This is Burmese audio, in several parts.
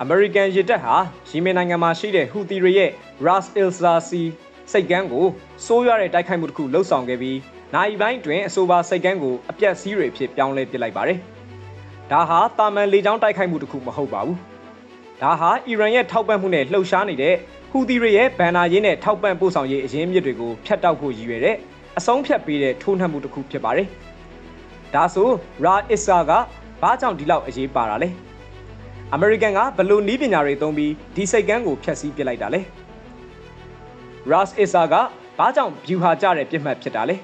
အမေရိကန်ရစ်တပ်ဟာယီမင်နိုင်ငံမှာရှိတဲ့ဟူသီတွေရဲ့ Ras al-Sarsi စိတ်ကမ်းကိုစိုးရွားတဲ့တိုက်ခိုက်မှုတစ်ခုလှုပ်ဆောင်ခဲ့ပြီးနိုင်ပိုင်းတွင်အဆိုပါစိတ်ကမ်းကိုအပြတ်စည်းတွေဖြစ်ပြောင်းလဲပစ်လိုက်ပါတယ်။ဒါဟာတာမန်လေကြောင်းတိုက်ခိုက်မှုတစ်ခုမဟုတ်ပါဘူး။ဒါဟာအီရန်ရဲ့ထောက်ပံ့မှုနဲ့လှုပ်ရှားနေတဲ့ဟူသီတွေရဲ့ဗန်နာရေးနဲ့ထောက်ပံ့ပို့ဆောင်ရေးအရင်းမြစ်တွေကိုဖျက်တောက်ဖို့ရည်ရွယ်တဲ့အဆုံးဖြတ်ပေးတဲ့ထိုးနှက်မှုတစ်ခုဖြစ်ပါတယ်။ဒါဆိုရာအစ်ဆာကဘာကြောင့်ဒီလောက်အရေးပါတာလဲ။ အမေရိကန်ကဘယ်လိုနည်းပညာတွေသုံးပြီးဒီစိတ်ကမ်းကိုဖျက်ဆီးပစ်လိုက်တာလဲ။ Ras Issa ကဘာကြောင့်ဗျူဟာကျတဲ့ပြစ်မှတ်ဖြစ်တာလဲ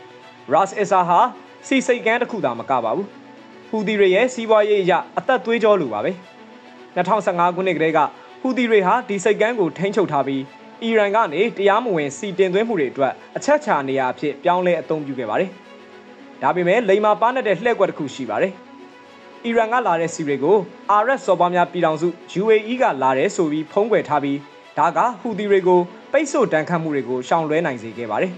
။ Ras Issa ဟာစီစိတ်ကမ်းတစ်ခုသာမကပါဘူး။ဟူသီတွေရဲ့စီးပွားရေးအရအသက်သွေးကြောလိုပါပဲ။2015ခုနှစ်ကတည်းကဟူသီတွေဟာဒီစိတ်ကမ်းကိုထိန်းချုပ်ထားပြီးအီရန်ကနေတရားမဝင်စီတင်သွင်းမှုတွေအတွက်အချက်ချာနေရာအဖြစ်ပြောင်းလဲအသုံးပြုခဲ့ပါတယ်။ဒါပေမဲ့လိမ္မာပါနဲ့တဲ့လှည့်ကွက်တစ်ခုရှိပါတယ်။ အီရန်ကလာတဲ့စီတွေကို RS စော်ပွားများပြည်ထောင်စု UAE ကလာတယ်ဆိုပြီးဖုံးကွယ်ထားပြီးဒါကဟူသီတွေကိုပိတ်ဆို့တန်ခတ်မှုတွေကိုရှောင်လွှဲနိုင်စေခဲ့ပါတယ်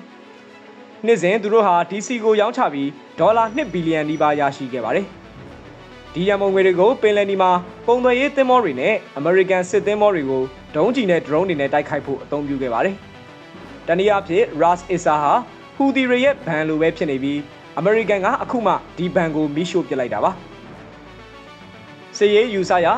။နှစ်စဉ်သူတို့ဟာ DC ကိုရောင်းချပြီးဒေါ်လာ1ဘီလီယံနီးပါးရရှိခဲ့ပါတယ်။ဒီရန်ပုံငွေတွေကိုပင်လယ်နီမှာပုံသွယ်ရေးသင်္ဘောတွေနဲ့အမေရိကန်စစ်သင်္ဘောတွေကိုဒုံးကျည်နဲ့ဒရုန်းတွေနဲ့တိုက်ခိုက်ဖို့အသုံးပြုခဲ့ပါတယ်။တနည်းအားဖြင့် Ras Issa ဟာဟူသီတွေရဲ့ဘန်လိုပဲဖြစ်နေပြီးအမေရိကန်ကအခုမှဒီဘန်ကိုမီးရှို့ပစ်လိုက်တာပါ။ စစ်ရေးယူဆရာ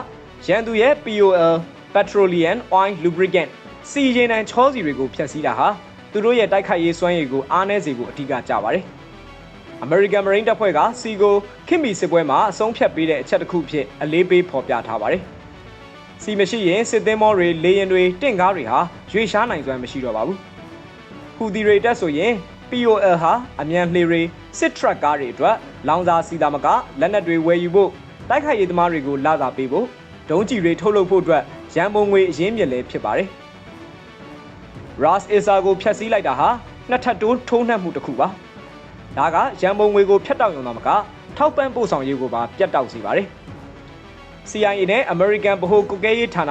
ရန်သူရဲ့ POL Petroleum Oil Lubricant စီရင်နံချောစီတွေကိုဖျက်ဆီးတာဟာသူတို့ရဲ့တိုက်ခိုက်ရေးစွမ်းရည်ကိုအားနည်းစေဖို့အထူးကကြပါတယ်။ American Marine တပ်ဖွဲ့ကစီကိုခင်မီစစ်ပွဲမှာအဆုံးဖြတ်ပေးတဲ့အချက်တစ်ခုဖြစ်အလေးပေးဖော်ပြထားပါတယ်။စီမရှိရင်စစ်သင်းမောတွေလေရင်တွေတင့်ကားတွေဟာရွေရှားနိုင်စွမ်းမရှိတော့ပါဘူး။ဟူဒီတွေတက်ဆိုရင် POL ဟာအမြန်လှေတွေစစ်ထရက်ကားတွေအတွက်လောင်စာစီတာမကလက်နက်တွေဝယ်ယူဖို့ တိုက်ခိုက်ရေးသမားတွေကိုလာသာပေးဖို့ဒုံးကျည်တွေထုတ်လုပ်ဖို့အတွက်ရန်ပုံငွေအရင်းမြစ်လည်းဖြစ်ပါတယ်။ Ras Issa ကိုဖျက်ဆီးလိုက်တာဟာနှစ်ထပ်တိုးထိုးနှက်မှုတစ်ခုပါ။ဒါကရန်ပုံငွေကိုဖျက်တောက်ရုံသာမကထောက်ပံ့ပို့ဆောင်ရေးကိုပါပြတ်တောက်စေပါတယ်။ CIA နဲ့ American ဗဟိုကုကဲရေးဌာန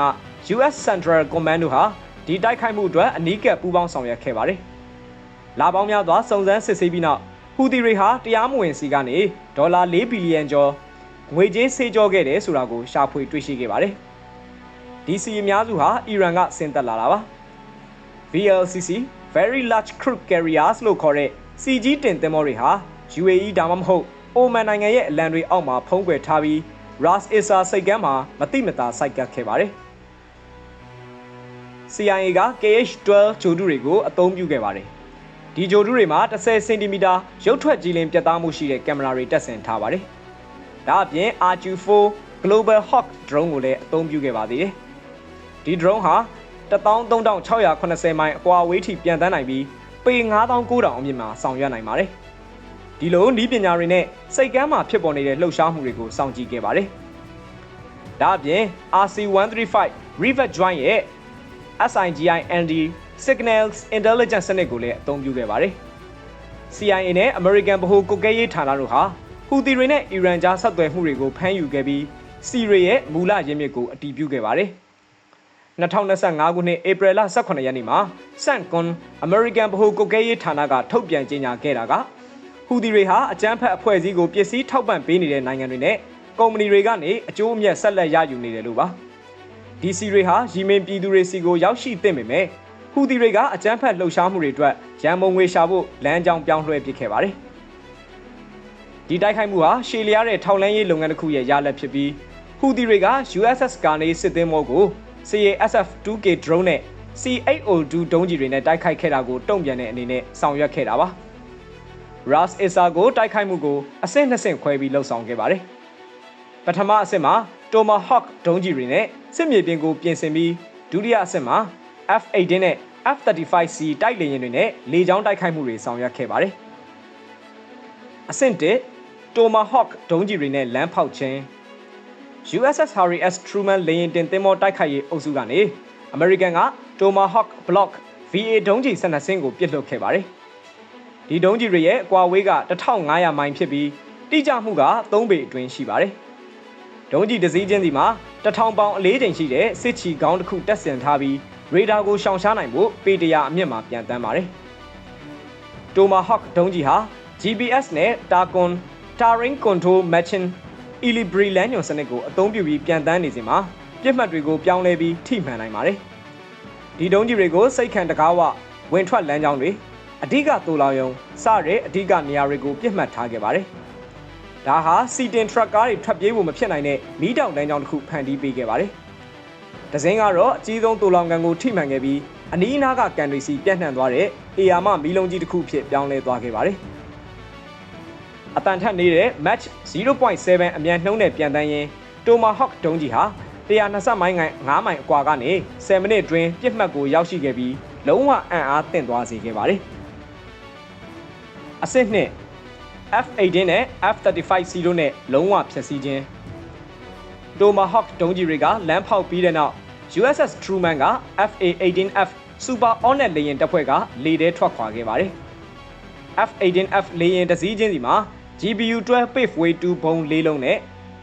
US Central Command တို့ဟာဒီတိုက်ခိုက်မှုအတွက်အနီးကပ်ပူးပေါင်းဆောင်ရွက်ခဲ့ပါတယ်။လာပေါင်းများစွာစုံစမ်းစစ်ဆေးပြီးနောက်ဟူသီတွေဟာတရားမဝင်စီကနေဒေါ်လာ၄ဘီလီယံကျော် ငွေကြေးဆေးကြောခဲ့တယ်ဆိုတာကိုရှာဖွေတွေ့ရှိခဲ့ပါတယ်။ဒီစီအများစုဟာအီရန်ကဆင်းသက်လာတာပါ။ VLCC Very Large Crude Carriers လို့ခေါ်တဲ့ CG တင်သင်္ဘောတွေဟာ UAE ဒါမှမဟုတ်အိုမန်နိုင်ငံရဲ့အလံတွေအောက်မှာဖုံးကွယ်ထားပြီး Ras Issa စိတ်ကမ်းမှာမတိမတာစိုက်ကပ်ခဲ့ပါတယ်။ CIA က KH-12 ဂျိုဒူတွေကိုအသုံးပြုခဲ့ပါတယ်။ဒီဂျိုဒူတွေမှာ10စင်တီမီတာရုပ်ထွက်ကြည်လင်ပြတ်သားမှုရှိတဲ့ကင်မရာတွေတပ်ဆင်ထားပါတယ်။ ဒါအပြင် RQ-4 Global Hawk drone ကိုလည်းအသုံးပြုခဲ့ပါသေးတယ်။ဒီ drone ဟာ13680မိုင်အကွာအဝေးထိပြန်တန်းနိုင်ပြီးပေ9900အမြင့်မှာဆောင်ရွက်နိုင်ပါတယ်။ဒီလိုနီးပညာတွေနဲ့စိတ်ကမ်းမှာဖြစ်ပေါ်နေတဲ့လှုပ်ရှားမှုတွေကိုစောင့်ကြည့်ခဲ့ပါတယ်။ဒါအပြင် RC135 Rivet Joint ရဲ့ SIGI ND Signals Intelligence စနစ်ကိုလည်းအသုံးပြုခဲ့ပါတယ်။ CIA နဲ့ American ဗဟိုကုတ်ကဲရေးဌာနတို့ဟာ ဟူသီတွေနဲ့အီရန်ကြားဆက်သွယ်မှုတွေကိုဖမ်းယူခဲ့ပြီးစီရီရဲ့မူလရင်းမြစ်ကိုအတည်ပြုခဲ့ပါတယ်။2025ခုနှစ်ဧပြီလ18ရက်နေ့မှာဆန့်ကွန် American ဗဟိုကုတ်ကဲရေးဌာနကထုတ်ပြန်ကြေညာခဲ့တာကဟူသီတွေဟာအကြမ်းဖက်အဖွဲ့အစည်းကိုပစ္စည်းထောက်ပံ့ပေးနေတဲ့နိုင်ငံတွေနဲ့ကုမ္ပဏီတွေကနေအကျိုးအမြတ်ဆက်လက်ရယူနေတယ်လို့ပါဒီစီတွေဟာရီမင်ပြည်သူတွေစီကိုရောက်ရှိသင့်ပေမဲ့ဟူသီတွေကအကြမ်းဖက်လှုပ်ရှားမှုတွေအတွက်ရန်မုံငွေရှာဖို့လမ်းကြောင်းပြောင်းလွှဲပစ်ခဲ့ပါတယ် ဒီတိုက်ခိုက်မှုဟာရှေလျားတဲ့ထောက်လန်းရေးလုပ်ငန်းတစ်ခုရဲ့ရလဒ်ဖြစ်ပြီးဟူသီတွေက USS ကနေစစ်သင်းမောကို CASF-2K drone နဲ့ C802 ဒုံးကျည်တွေနဲ့တိုက်ခိုက်ခဲ့တာကိုတုံ့ပြန်တဲ့အနေနဲ့ဆောင်ရွက်ခဲ့တာပါ။ Ras Issa ကိုတိုက်ခိုက်မှုကိုအဆင့်နှစ်ဆင့်ခွဲပြီးလှုပ်ဆောင်ခဲ့ပါတယ်။ပထမအဆင့်မှာ Tomahawk ဒုံးကျည်တွေနဲ့စစ်မြေပြင်ကိုပြင်ဆင်ပြီးဒုတိယအဆင့်မှာ F-18 နဲ့ F-35C တိုက်လေယာဉ်တွေနဲ့လေကြောင်းတိုက်ခိုက်မှုတွေဆောင်ရွက်ခဲ့ပါတယ်။အဆင့်1 Tomahawk ဒုံးကျည်တွေနဲ့လမ်းဖောက်ခြင်း USS Harry S Truman လေယာဉ်တင်သင်္ဘောတိုက်ခိုက်ရေးအုပ်စုကနေ American က Tomahawk Block VA ဒုံးကျည်12စင်းကိုပစ်လွှတ်ခဲ့ပါတယ်။ဒီဒုံးကျည်တွေရဲ့အကွာဝေးက1500မိုင်ဖြစ်ပြီးတိကျမှုက3ပေအတွင်းရှိပါတယ်။ဒုံးကျည်တစ်စီးချင်းစီမှာ1000ပေါင်အလေးချိန်ရှိတဲ့စစ်ချီကောင်းတစ်ခုတက်ဆင်ထားပြီးရေဒါကိုရှောင်ရှားနိုင်ဖို့ပေတရာအမြင့်မှာပြန်တန်းပါတယ်။ Tomahawk ဒုံးကျည်ဟာ GPS နဲ့ Tarkon Terrain Control Machine Elibri လမ်းညွန်စနစ်ကိုအသုံးပြုပြီးပြန်တန်းနေစဉ်မှာပပြစ်မှတ်တွေကိုပြောင်းလဲပြီးထိမှန်နိုင်ပါတယ်ဒီဒုံးကြီးတွေကိုစိတ်ခံတကားဝဝင်ထွက်လမ်းကြောင်းတွေအဓိကတူလောင်ယုံစတဲ့အဓိကနေရာတွေကိုပြစ်မှတ်ထားခဲ့ပါတယ်ဒါဟာစီတင်ထရက်ကားတွေထွက်ပြေးဖို့မဖြစ်နိုင်တဲ့မီးတောင်လမ်းကြောင်းတစ်ခုဖန်တီးပေးခဲ့ပါတယ်ဒဇင်းကတော့အကြီးဆုံးတူလောင်ကန်ကိုထိမှန်ခဲ့ပြီးအနီးအနားကကန်တွေစီပြန့်နှံ့သွားတဲ့အေယာမမီးလုံးကြီးတစ်ခုဖြစ်ပြောင်းလဲသွားခဲ့ပါတယ် အတန်ထက်နေတဲ့ match 0.7အမြန်နှုံးနဲ့ပြန်တန်းရင် Tomahawk ဒုံးကြီးဟာ120မိုင်ငိုင်9မိုင်အကွာကနေ10မိနစ်တွင်ပြစ်မှတ်ကိုရောက်ရှိခဲ့ပြီးလုံးဝအံ့အားသင့်သွားစေခဲ့ပါတယ်။အဆင့်နှစ် F18 နဲ့ F35C တို့နဲ့လုံးဝဖျက်ဆီးခြင်း Tomahawk ဒုံးကြီးတွေကလမ်းဖောက်ပြီးတဲ့နောက် USS Truman က FA-18F Super Hornet လေယာဉ်တပ်ဖွဲ့ကလေထဲထွက်ခွာခဲ့ပါတယ်။ F-18F လေယာဉ်တစ်စီးချင်းစီမှာ GBU-12 Pave Way 2ဘုံ၄လုံးနဲ့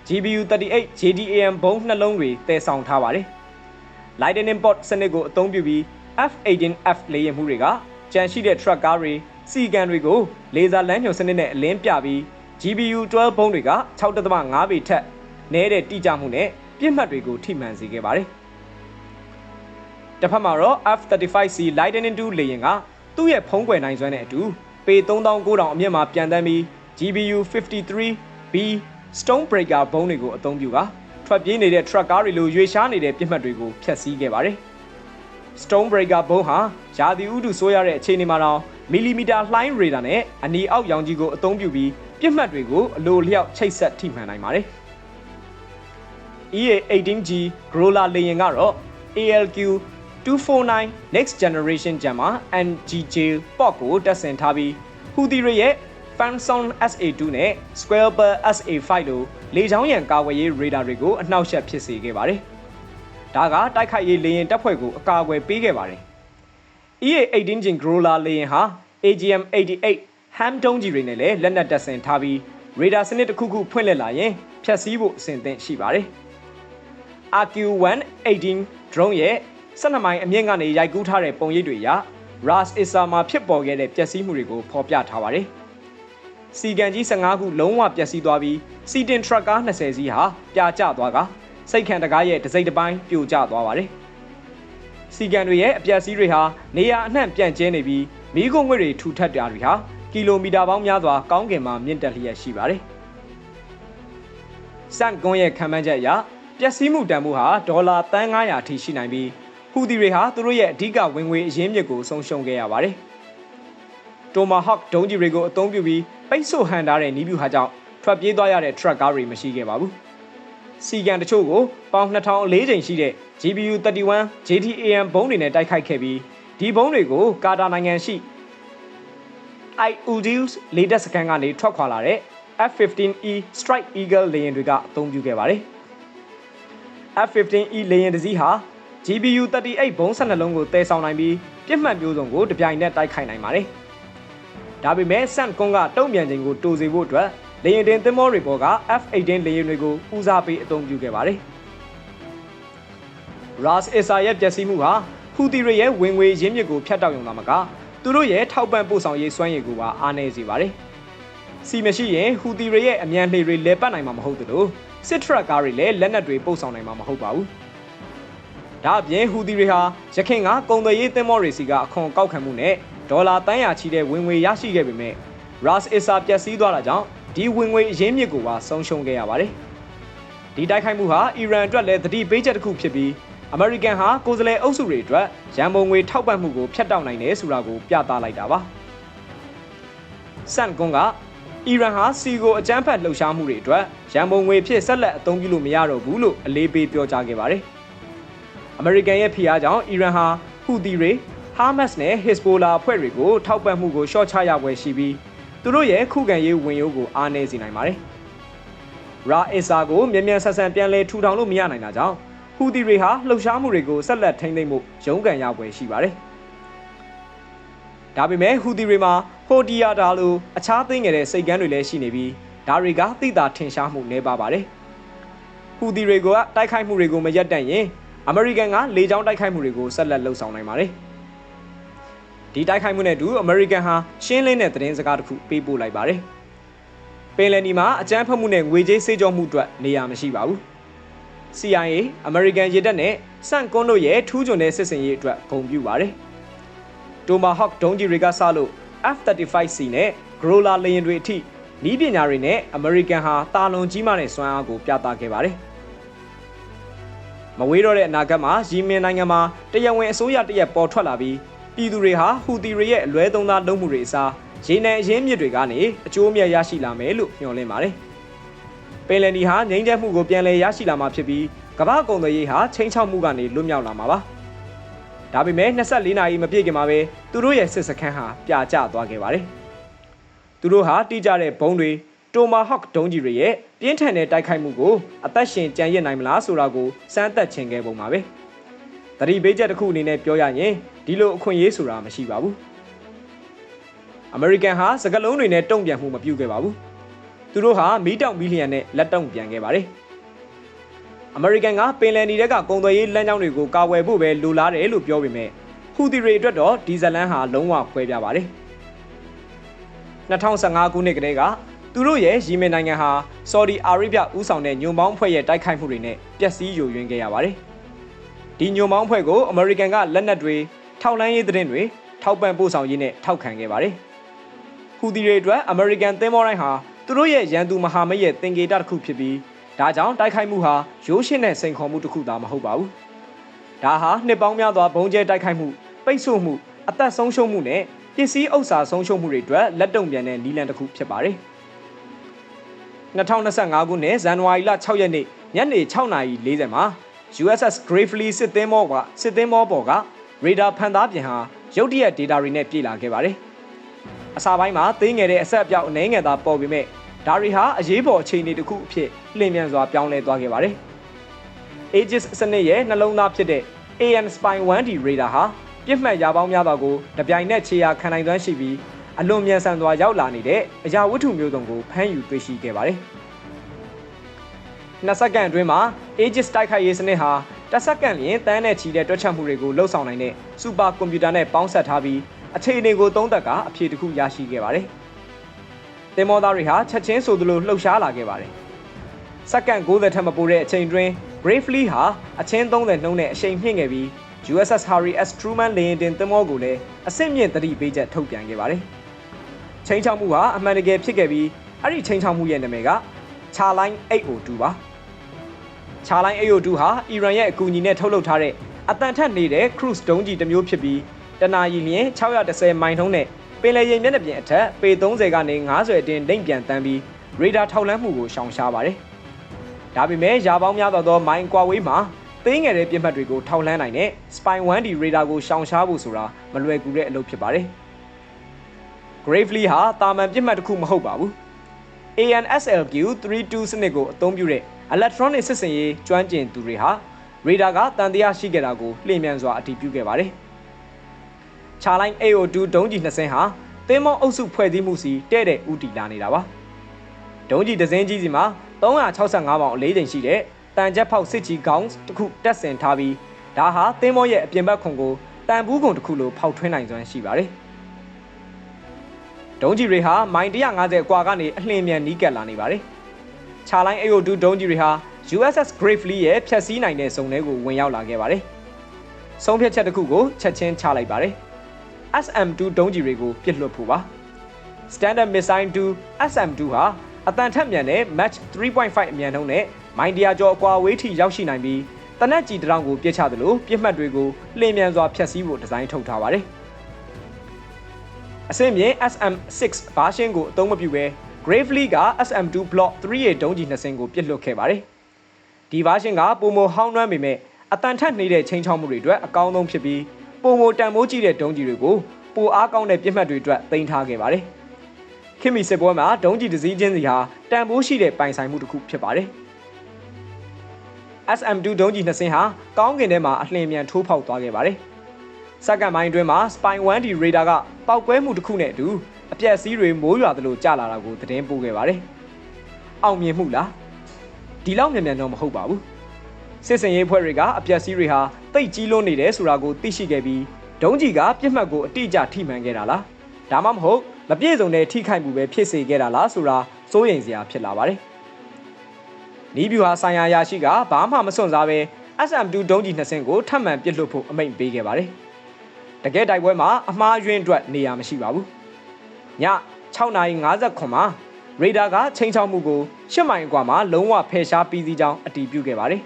GBU-38 JDAM ဘုံနှလုံးတွေတည်ဆောင်ထားပါတယ်။ Lightning Pod စနစ်ကိုအသုံးပြုပြီး F-18F လေယာဉ်မှုတွေကကြန့်ရှိတဲ့ truck ကားတွေစီကန်တွေကိုလေဆာလမ်းညွှန်စနစ်နဲ့အလင်းပြပြီး GBU-12 ဘုံတွေက6.5ပေထက်နည်းတဲ့တိကျမှုနဲ့ပြစ်မှတ်တွေကိုထိမှန်စေခဲ့ပါတယ်။တစ်ဖက်မှာတော့ F-35C Lightning II လေယာဉ်ကသူ့ရဲ့ဖုံးကွယ်နိုင်စွမ်းနဲ့အတူပေ3900အမြင့်မှာပြန်တန်းပြီး GBU-53B Stone Breaker ဘုံတွေကိုအသုံးပြုကာထွက်ပြေးနေတဲ့ truck ကားတွေလိုရွေရှားနေတဲ့ပြစ်မှတ်တွေကိုဖျက်ဆီးခဲ့ပါတယ်။ Stone Breaker ဘုံဟာရာသီဥတုဆိုးရတဲ့အခြေအနေမှာတော့မီလီမီတာလှိုင်းရေဒါနဲ့အနီအောက်ရောင်ကြီးကိုအသုံးပြုပြီးပြစ်မှတ်တွေကိုအလိုလျောက်ချိတ်ဆက်ထိမှန်နိုင်ပါတယ်။ EA-18G Growler လေယာဉ်ကတော့ ALQ 249 Next Generation Jammer NGJ ပေါ့ကိုတက်ဆင်ထားပြီးဟူသီတွေရဲ့ Fanson SA2 နဲ့ Squelper SA5 လိုလေကြောင်းရန်ကာကွယ်ရေးရေဒါတွေကိုအနှောက်အယှက်ဖြစ်စေခဲ့ပါတယ်။ဒါကတိုက်ခိုက်ရေးလေယာဉ်တပ်ဖွဲ့ကိုအကာအကွယ်ပေးခဲ့ပါတယ်။ EA-18 Jin Growler လေယာဉ်ဟာ AGM-88 Ham ဒုံးကြီးတွေနဲ့လည်းလက်နက်တပ်ဆင်ထားပြီးရေဒါစနစ်တစ်ခုခုဖွင့်လှစ်လာရင်ဖျက်ဆီးဖို့အဆင်သင့်ရှိပါတယ်။ RQ-118 drone ရဲ့12မိုင်အမြင့်ကနေရိုက်ကူးထားတဲ့ပုံရိပ်တွေအရ Ras Issa မှာဖြစ်ပေါ်ခဲ့တဲ့ပျက်စီးမှုတွေကိုဖော်ပြထားပါတယ်။ စီကန်ကြီး15ခုလုံးဝပျက်စီးသွားပြီးစီတင်ထရက်ကား20စီးဟာပြာကျသွားကစိတ်ခံတကားရဲ့ဒစိမ့်တစ်ပိုင်းပြိုကျသွားပါတယ်။စီကန်တွေရဲ့အပျက်စီးတွေဟာနေရာအနှံ့ပြန့်ကျဲနေပြီးမိခိုးငွေတွေထူထပ်တာတွေဟာကီလိုမီတာပေါင်းများစွာကောင်းကင်မှာမြင့်တက်လျက်ရှိပါတယ်။စန်ကွန်ရဲ့ခံမှန်းချက်အရပျက်စီးမှုတန်ဖိုးဟာဒေါ်လာ3,900အထိရှိနိုင်ပြီးဟူဒီတွေဟာသူတို့ရဲ့အဓိကဝင်ငွေအရင်းမြစ်ကိုဆုံးရှုံးခဲ့ရပါတယ်။တိုမာဟော့ဒုံးကြီးတွေကိုအသုံးပြုပြီး ပိတ်ဆို့ဟန်ထားတဲ့နီးဗျူဟာကြောင့်ထွက်ပြေးသွားရတဲ့ truck ကားတွေမရှိခဲ့ပါဘူး။စီကန်တချို့ကိုပေါင်2000အလေးချိန်ရှိတဲ့ GBU 31 JTAM ဘုံးတွေနဲ့တိုက်ခိုက်ခဲ့ပြီးဒီဘုံးတွေကိုကာတာနိုင်ငံရှိ IUDs လေတပ်စခန်းကနေထွက်ခွာလာတဲ့ F-15E Strike Eagle လေယာဉ်တွေကအသုံးပြုခဲ့ပါတယ်။ F-15E လေယာဉ်တစ်စီးဟာ GBU 38ဘုံး12လုံးကိုတည်ဆောင်နိုင်ပြီးပြစ်မှတ်မျိုးစုံကိုတပြိုင်နက်တိုက်ခိုက်နိုင်ပါတယ်။ ဒါပေမဲ့ဆန့်ကွန်ကတုံ့ပြန်ခြင်းကိုတိုးစေဖို့အတွက်လေယာဉ်တင်သင်္ဘောတွေပေါ်က F-18 လေယာဉ်တွေကိုဦးစားပေးအသုံးပြုခဲ့ပါတယ်။ Ras Issa ရဲ့ပျက်စီးမှုဟာဟူသီတွေရဲ့ဝင်ငွေရင်းမြစ်ကိုဖျက်တောက်ရုံသာမကသူတို့ရဲ့ထောက်ပံ့ပို့ဆောင်ရေးစွမ်းရည်ကိုပါအားနည်းစေပါတယ်။စီမရှိရင်ဟူသီတွေရဲ့အမြန်လှေတွေလဲပတ်နိုင်မှာမဟုတ်သလိုစစ်ထရက်ကားတွေလည်းလက်နက်တွေပို့ဆောင်နိုင်မှာမဟုတ်ပါဘူး။ဒါအပြင်ဟူသီတွေဟာရခိုင်ကကုန်သွယ်ရေးသင်္ဘောတွေစီကအခွန်ကောက်ခံမှုနဲ့ ဒေါ်လာတန်းရာချီတဲ့ဝင်ငွေရရှိခဲ့ပေမဲ့ Ras Issa ပျက်စီးသွားတာကြောင့်ဒီဝင်ငွေအရင်းမြစ်ကိုပါဆုံးရှုံးခဲ့ရပါတယ်။ဒီတိုက်ခိုက်မှုဟာအီရန်အတွက်လည်းသတိပေးချက်တစ်ခုဖြစ်ပြီးအမေရိကန်ဟာကိုယ်စားလှယ်အုပ်စုတွေအတွက်ရန်ပုံငွေထောက်ပံ့မှုကိုဖျက်တောက်နိုင်တယ်ဆိုတာကိုပြသလိုက်တာပါ။ဆန်ကွန်ကအီရန်ဟာစီကိုအကြမ်းဖက်လှုပ်ရှားမှုတွေအတွက်ရန်ပုံငွေဖြစ်ဆက်လက်အသုံးပြုလို့မရတော့ဘူးလို့အလေးပေးပြောကြားခဲ့ပါတယ်။အမေရိကန်ရဲ့ဖိအားကြောင့်အီရန်ဟာဟူသီတွေ ဟာမတ်စ်နဲ့ဟစ်ဘိုလာအဖွဲ့တွေကိုထောက်ပံ့မှုကိုရှော့ချရပွဲရှိပြီးသူတို့ရဲ့ခုခံရေးဝင်ရိုးကိုအားနည်းစေနိုင်ပါတယ်။ရာအစ်စာကိုမြန်မြန်ဆန်ဆန်ပြန်လည်ထူထောင်လို့မရနိုင်တာကြောင့်ဟူသီတွေဟာလှုပ်ရှားမှုတွေကိုဆက်လက်ထိန်းသိမ်းမှုရုန်းကန်ရပွဲရှိပါတယ်။ဒါပေမဲ့ဟူသီတွေမှာဟိုတီယာဒါလိုအခြားသိငယ်တဲ့စိတ်ကမ်းတွေလည်းရှိနေပြီးဒါတွေကသိတာထင်ရှားမှုနည်းပါပါတယ်။ဟူသီတွေကတိုက်ခိုက်မှုတွေကိုမရပ်တန့်ရင်အမေရိကန်ကလေကြောင်းတိုက်ခိုက်မှုတွေကိုဆက်လက်လှုပ်ဆောင်နိုင်ပါတယ်။ ဒီတိုက်ခိုက်မှုနဲ့အတူအမေရိကန်ဟာရှင်းလင်းတဲ့သတင်းစကားတစ်ခုပေးပို့လိုက်ပါတယ်။ပင်လယ်နီမှာအကြမ်းဖက်မှုနဲ့ငွေကြေးစေးကြောမှုအတွက်နေရာမရှိပါဘူး။ CIA အမေရိကန်ရေတပ်နဲ့စန့်ကွန်းတို့ရဲ့ထူးချွန်တဲ့စစ်စင်ရေးအတွက်ဂုဏ်ပြုပါတယ်။ Tomahawk ဒုံးကျည်တွေကစလို့ F-35C နဲ့ Growler လေယာဉ်တွေအထိဤပညာတွေနဲ့အမေရိကန်ဟာတာလွန်ကြီးမားတဲ့စွမ်းအားကိုပြသခဲ့ပါတယ်။မဝေးတော့တဲ့အနာဂတ်မှာယီမင်နိုင်ငံမှာတရားဝင်အစိုးရတရက်ပေါ်ထွက်လာပြီး ပြည်သူတွေဟာဟူသီတွေရဲ့အလွဲသုံးစားလုပ်မှုတွေအစားရေနံအရင်းမြစ်တွေကနေအကျိုးအမြတ်ရရှိလာမယ်လို့မျှော်လင့်ပါတယ်။ပင်လယ်နီဟာငြိမ်းချမ်းမှုကိုပြန်လည်ရရှိလာမှာဖြစ်ပြီးကမ္ဘာကုန်သွယ်ရေးဟာချိန်ချောက်မှုကနေလွတ်မြောက်လာမှာပါ။ဒါပေမဲ့24နာရီမပြည့်ခင်မှာပဲသူတို့ရဲ့စစ်စခန်းဟာပြာကျသွားခဲ့ပါတယ်။သူတို့ဟာတိကျတဲ့ဘုံတွေတိုမာဟော့ဒုံးကြီးတွေရဲ့ပြင်းထန်တဲ့တိုက်ခိုက်မှုကိုအသက်ရှင်ကြံရစ်နိုင်မလားဆိုတာကိုစမ်းသပ်ခြင်းခဲ့ပုံပါပဲ။ တတိပေးချက်တစ်ခုအနေနဲ့ပြောရရင်ဒီလိုအခွင့်အရေးဆိုတာမရှိပါဘူး။အမေရိကန်ဟာစကလုံးတွေနဲ့တုံ့ပြန်မှုမပြုခဲ့ပါဘူး။သူတို့ဟာမီးတောင်မီလီယံနဲ့လက်တုံ့ပြန်ခဲ့ပါတယ်။အမေရိကန်ကပင်လယ်နီထဲကကုန်သွယ်ရေးလမ်းကြောင်းတွေကိုကာဝယ်ဖို့ပဲလိုလားတယ်လို့ပြောပေမဲ့ဟူသီတွေအတွက်တော့ဒီဇလန်ဟာလုံးဝခွဲပြားပါတယ်။2015ခုနှစ်ကတည်းကသူတို့ရဲ့ယီမင်နိုင်ငံဟာဆော်ဒီအာရေဗျဦးဆောင်တဲ့ညွန်ပေါင်းဖွဲ့ရဲ့တိုက်ခိုက်မှုတွေနဲ့ပျက်စီးယိုယွင်းခဲ့ရပါတယ်။ ဒီညွန်ပေါင်းဖွဲ့ကိုအမေရိကန်ကလက်နက်တွေထောက်လှမ်းရေးသတင်းတွေထောက်ပံ့ပို့ဆောင်ရေးနဲ့ထောက်ခံခဲ့ပါတယ်။ဟူသီတွေအတွက်အမေရိကန်သင်းမောတိုင်းဟာသူတို့ရဲ့ရန်သူမဟာမိတ်ရဲ့သင်္ကေတတစ်ခုဖြစ်ပြီးဒါကြောင့်တိုက်ခိုက်မှုဟာရိုးရှင်းတဲ့စိန်ခေါ်မှုတစ်ခုသာမဟုတ်ပါဘူး။ဒါဟာနှစ်ပေါင်းများစွာဘုံကျဲတိုက်ခိုက်မှုပိတ်ဆို့မှုအသက်ဆုံးရှုံးမှုနဲ့ပစ္စည်းဥစ္စာဆုံးရှုံးမှုတွေအတွက်လက်တုံ့ပြန်တဲ့နည်းလမ်းတစ်ခုဖြစ်ပါတယ်။2025ခုနှစ်ဇန်နဝါရီလ6ရက်နေ့ညနေ6:40မှာ USS Gravely စစ်သင်းမောကစစ်သင်းမောပေါ်ကရေဒါဖန်သားပြင်ဟာရုတ်တရက် data တွေနဲ့ပြည်လာခဲ့ပါတယ်။အစာပိုင်းမှာသိငယ်တဲ့အဆက်အပြောက်အနေငယ်သာပေါ်ပေမဲ့ဒါတွေဟာအရေးပေါ်အခြေအနေတစ်ခုအဖြစ်လျင်မြန်စွာပြောင်းလဲသွားခဲ့ပါတယ်။ Aegis စနစ်ရဲ့နှလုံးသားဖြစ်တဲ့ AN Spy 1D radar ဟာပြစ်မှတ်ရာပေါင်းများစွာကိုတပြိုင်နက်ခြေရာခံနိုင်သွမ်းရှိပြီးအလွန်မြန်ဆန်စွာရောက်လာနေတဲ့အရာဝတ္ထုမျိုးစုံကိုဖမ်းယူတွေ့ရှိခဲ့ပါတယ်။နှစ်စက္ကန့်အတွင်းမှာ Aegis တိုက်ခိုက်ရေးစနစ်ဟာတစ်စက္ကန့်လျင်တန်းနဲ့ချီတဲ့တွက်ချက်မှုတွေကိုလှုပ်ဆောင်နိုင်တဲ့စူပါကွန်ပျူတာနဲ့ပေါင်းစပ်ထားပြီးအခြေအနေကိုသုံးသပ်ကအဖြေတစ်ခုရရှိခဲ့ပါတယ်။သင်္ဘောသားတွေဟာချက်ချင်းဆိုသလိုလှုပ်ရှားလာခဲ့ပါတယ်။စက္ကန့်60ထက်မပိုတဲ့အချိန်တွင်း Bravely ဟာအချင်း30နှုန်းနဲ့အရှိန်မြင့်ခဲ့ပြီး USS Harry S Truman လေယာဉ်တင်သင်္ဘောကိုလည်းအဆင့်မြင့်သတိပေးချက်ထုတ်ပြန်ခဲ့ပါတယ်။ချိန်ချောက်မှုဟာအမှန်တကယ်ဖြစ်ခဲ့ပြီးအဲ့ဒီချိန်ချောက်မှုရဲ့နာမည်ကချာလိုင်း802ပါ ချာလိုင်း802ဟာအီရန်ရဲ့အကူအညီနဲ့ထုတ်လုပ်ထားတဲ့အတန်ထက်နေတဲ့ cruise ဒုံးကြီးတစ်မျိုးဖြစ်ပြီးတနာရီလျင်610မိုင်နှုန်းနဲ့ပင်လယ်ရေမျက်နှာပြင်အထက်ပေ30ကနေ90အတွင်းလိမ့်ပြန်တန်းပြီးရေဒါထောက်လှမ်းမှုကိုရှောင်ရှားပါတယ်။ဒါပေမဲ့ရာပေါင်းများသောမိုင်ကွာဝေးမှာသေးငယ်တဲ့ပြစ်မှတ်တွေကိုထောက်လှမ်းနိုင်တဲ့ Spy 1D radar ကိုရှောင်ရှားဖို့ဆိုတာမလွယ်ကူတဲ့အလုပ်ဖြစ်ပါတယ်။ Gravely ဟာတာမန်ပြစ်မှတ်တစ်ခုမဟုတ်ပါဘူး။ ANSLQ 32စနစ်ကိုအသုံးပြုတဲ့ electronic စစ်စင်ရေးကျွမ်းကျင်သူတွေဟာရေဒါကတန်တရားရှိခဲ့တာကိုလျင်မြန်စွာအတည်ပြုခဲ့ပါတယ်။ချာလိုင်း AO2 ဒုံးကြီးနှစ်စင်းဟာသင်းမောအုပ်စုဖွဲ့စည်းမှုစီတဲ့တဲ့ဥတီလာနေတာပါ။ဒုံးကြီးတစ်စင်းကြီးစီမှာ365ပေါင်အလေးချိန်ရှိတဲ့တန်ချက်ဖောက်စစ်ကြီးခေါင်းတစ်ခုတက်ဆင်ထားပြီးဒါဟာသင်းမောရဲ့အပြင်ဘက်ခွန်ကိုတန်ဘူးကုံတစ်ခုလိုဖောက်ထွင်းနိုင်စွမ်းရှိပါတယ်။ဒုံးကြီးတွေဟာမိုင်150အကွာကနေအလင်းမြန်နီးကပ်လာနေပါတယ်။ ချာလိုင်း AO2 ဒုံးကြီးတွေဟာ USS Gravely ရဲ့ဖြတ်စည်းနိုင်တဲ့စုံထဲကိုဝင်ရောက်လာခဲ့ပါတယ်။ဆုံးဖြတ်ချက်တစ်ခုကိုချက်ချင်းချလိုက်ပါတယ်။ SM2 ဒုံးကြီးတွေကိုပစ်လွှတ်ဖို့ပါ။ Standard Missile 2 SM2 ဟာအတန်ထက်မြန်တဲ့ Mach 3.5အမြန်နှုန်းနဲ့မိုင်တရာကျော်အကွာအဝေးထိရောက်ရှိနိုင်ပြီးတနက်ကြီးတောင်ကိုပြစ်ချသလိုပြစ်မှတ်တွေကိုလျင်မြန်စွာဖျက်ဆီးဖို့ဒီဇိုင်းထုတ်ထားပါတယ်။အဆင့်မြင့် SM6 version ကိုအသုံးမပြုဘဲ Gravely က SM2 Block 3ရဲ့ဒုံးကြီးနှစ်စင်းကိုပစ်လွှတ်ခဲ့ပါတယ်။ဒီ version ကပုံမဟောင်းနှွမ်းပေမဲ့အတန်ထက်နေတဲ့ချိန်ချောက်မှုတွေအတွက်အကောင်းဆုံးဖြစ်ပြီးပုံမတန်မိုးကြီးတဲ့ဒုံးကြီးတွေကိုပိုအားကောင်းတဲ့ပြစ်မှတ်တွေအတွက်တင်ထားခဲ့ပါတယ်။ခင်မီစစ်ပွဲမှာဒုံးကြီးတစ်စီးချင်းစီဟာတန်ဖိုးရှိတဲ့ပိုင်ဆိုင်မှုတစ်ခုဖြစ်ပါတယ်။ SM2 ဒုံးကြီးနှစ်စင်းဟာကောင်းကင်ထဲမှာအလျင်မြန်ထိုးဖောက်သွားခဲ့ပါတယ်။စက္ကန့်ပိုင်းအတွင်းမှာ Spy 1D radar ကပောက်ကွဲမှုတစ်ခုနဲ့အတူ အပြက်စီးတွေမိုးရွာသလိုကျလာတာကိုသတင်းပို့ခဲ့ပါတယ်။အောင်မြင်မှုလားဒီလောက်မြန်မြန်တော့မဟုတ်ပါဘူး။စစ်စင်ရေးဖွဲ့တွေကအပြက်စီးတွေဟာတိတ်ကြီးလွန်းနေတယ်ဆိုတာကိုသိရှိခဲ့ပြီးဒုံးကြီးကပြစ်မှတ်ကိုအတိအကျထိမှန်ခဲ့တာလားဒါမှမဟုတ်မပြည့်စုံတဲ့ထိခိုက်မှုပဲဖြစ်စေခဲ့တာလားဆိုတာစိုးရိမ်စရာဖြစ်လာပါတယ်။နီးဗျူဟာဆိုင်ရာရရှိကဘာမှမစွန့်စားပဲ SM2 ဒုံးကျည်နှစ်စင်းကိုထပ်မံပစ်လွှတ်ဖို့အမိန့်ပေးခဲ့ပါတယ်။တကယ်တိုက်ပွဲမှာအမှားယွင်းအတွက်နေရာမရှိပါဘူး။ ည6:59မှာရေဒါကချိန်ချောက်မှုကို၈မိုင်အကွာမှာလုံးဝဖယ်ရှားပြီးစီးကြောင်းအတည်ပြုခဲ့ပါတယ်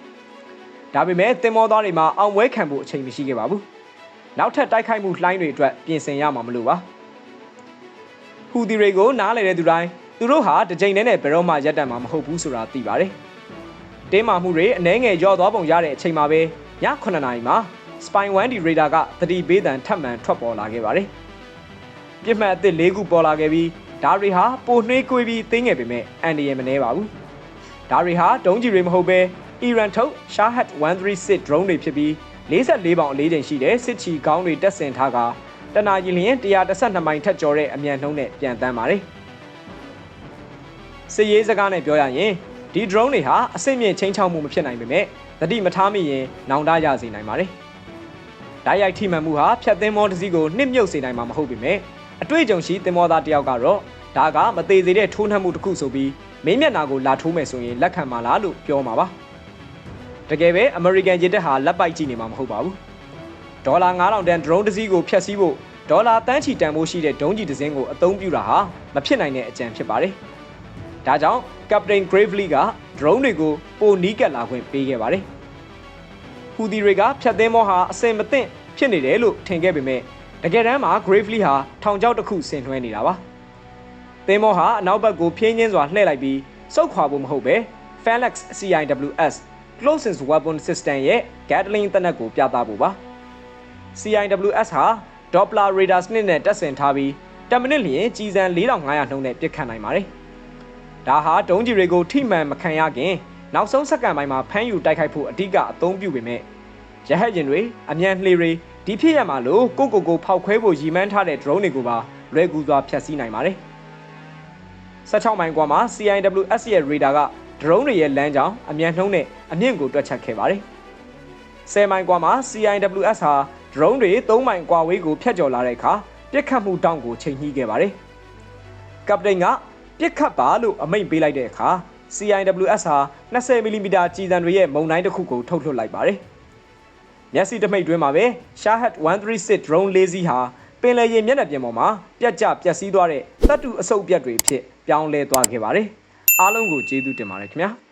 ။ဒါပေမဲ့တင်မောသားတွေမှာအောင်ပွဲခံဖို့အချိန်မရှိခဲ့ပါဘူး။နောက်ထပ်တိုက်ခိုက်မှုလှိုင်းတွေအတွက်ပြင်ဆင်ရမှာမလို့ပါ။ဟူဒီတွေကိုနားလည်တဲ့သူတိုင်းသူတို့ဟာတကြိမ်တည်းနဲ့ဘယ်တော့မှရပ်တန့်မှာမဟုတ်ဘူးဆိုတာသိပါတယ်။တင်းမာမှုတွေအနှဲငယ်ကျော့သွားပုံရတဲ့အချိန်မှာပဲည9:00နာရီမှာ Spy 1D Radar ကသတိပေးသံထပ်မံထွက်ပေါ်လာခဲ့ပါတယ်။ ပြစ်မှတ်အသစ်၄ခုပေါ်လာခဲ့ပြီးဒါတွေဟာပိုနှွေးကွေးပြီးသိငယ်ပေမဲ့အန်ဒီရမနေပါဘူး။ဒါတွေဟာဒုံးကျည်တွေမဟုတ်ဘဲအီရန်ထုတ် Shahed 136 drone တွေဖြစ်ပြီး44ပေါင်အလေးချိန်ရှိတဲ့စစ်ချီကောင်းတွေတက်ဆင်ထားကတနာကြီးလျင်112မိုင်ထက်ကျော်တဲ့အမြန်နှုန်းနဲ့ပြန်တန်းပါတယ်။စစ်ရေးစကားနဲ့ပြောရရင်ဒီ drone တွေဟာအဆင့်မြင့်ချင်းချောက်မှုမဖြစ်နိုင်ပေမဲ့သတိမထားမိရင်နောင်တရစေနိုင်ပါတယ်။ဓာတ်ရိုက်ထိမှန်မှုဟာဖြတ်သင်းမောတစ်စီးကိုနှစ်မြုပ်စေနိုင်မှာမဟုတ်ပေမဲ့ အတွေ့အကြုံရှိသင်္ဘောသားတယောက်ကတော့ဒါကမသေးသေးတဲ့ထိုးနှက်မှုတစ်ခုဆိုပြီးမင်းမျက်နာကိုလာထိုးမယ်ဆိုရင်လက်ခံမှာလားလို့ပြောမှာပါတကယ်ပဲ American ရေတပ်ဟာလက်ပိုက်ကြည့်နေမှာမဟုတ်ပါဘူးဒေါ်လာ9000တန် drone တစ်စီးကိုဖျက်ဆီးဖို့ဒေါ်လာတန်းချီတန်ဖို့ရှိတဲ့ဒုံးကျည်တစ်စင်းကိုအသုံးပြုတာဟာမဖြစ်နိုင်တဲ့အကြံဖြစ်ပါတယ်ဒါကြောင့် Captain Gravely က drone တွေကိုပိုနီးကပ်လာခွင့်ပေးခဲ့ပါတယ်ဟူဒီတွေကဖြတ်သင်းမောဟာအစင်မသိဖြစ်နေတယ်လို့ထင်ခဲ့ပေမဲ့ တကယ်တမ်းမှာ Gravely ဟာထောင်ချောက်တစ်ခုဆင်နွှဲနေတာပါသင်းမောဟာအနောက်ဘက်ကိုဖြင်းချင်းစွာလှည့်လိုက်ပြီးစုတ်ခွာဖို့မဟုတ်ပဲ Phalanx CIWS Closest Weapon System ရဲ့ Gatling တနက်ကိုပြသဖို့ပါ CIWS ဟာ Doppler radar စနစ်နဲ့တက်ဆင်ထားပြီး10မိနစ်လျင်ကြီးစံ4500နှုန်းနဲ့ပစ်ခတ်နိုင်ပါတယ်။ဒါဟာဒုံးကြီးတွေကိုထိမှန်မခံရခင်နောက်ဆုံးစက္ကန့်ပိုင်းမှာဖမ်းယူတိုက်ခိုက်ဖို့အဓိကအသုံးပြုပေမဲ့ရဟတ်ယာဉ်တွေအမြန်လှေတွေ ဒီဖြစ်ရမှာလို့ကိုကိုကိုဖောက်ခွဲဖို့ရည်မှန်းထားတဲ့ drone တွေကိုပါလွယ်ကူစွာဖျက်ဆီးနိုင်ပါတယ်။16မိုင်ကွာမှာ CIWS ရဲ့ radar က drone တွေရဲ့လမ်းကြောင်းအမြန်နှုန်းနဲ့အမြင့်ကိုတွက်ချက်ခဲ့ပါတယ်။10မိုင်ကွာမှာ CIWS ဟာ drone တွေ3မိုင်ကွာဝေးကိုဖျက်ကျော်လာတဲ့အခါပြစ်ခတ်မှုတောင်းကိုချိန်ညှိခဲ့ပါတယ်။ကပတိန်ကပြစ်ခတ်ပါလို့အမိန့်ပေးလိုက်တဲ့အခါ CIWS ဟာ20မီလီမီတာကြီးစံတွေရဲ့မုံတိုင်းတစ်ခုကိုထုတ်လွှတ်လိုက်ပါတယ်။ မျက်စိတမိတ်တွင်းမှာပဲ Shahed 136 drone လေးစီးဟာပင်လယ်ရေမျက်နှာပြင်ပေါ်မှာပြက်ကျပျက်စီးသွားတဲ့တပ်တူအဆုပ်ပြက်တွေဖြစ်ပြောင်းလဲသွားခဲ့ပါတယ်။အားလုံးကိုကျေးဇူးတင်ပါတယ်ခင်ဗျာ။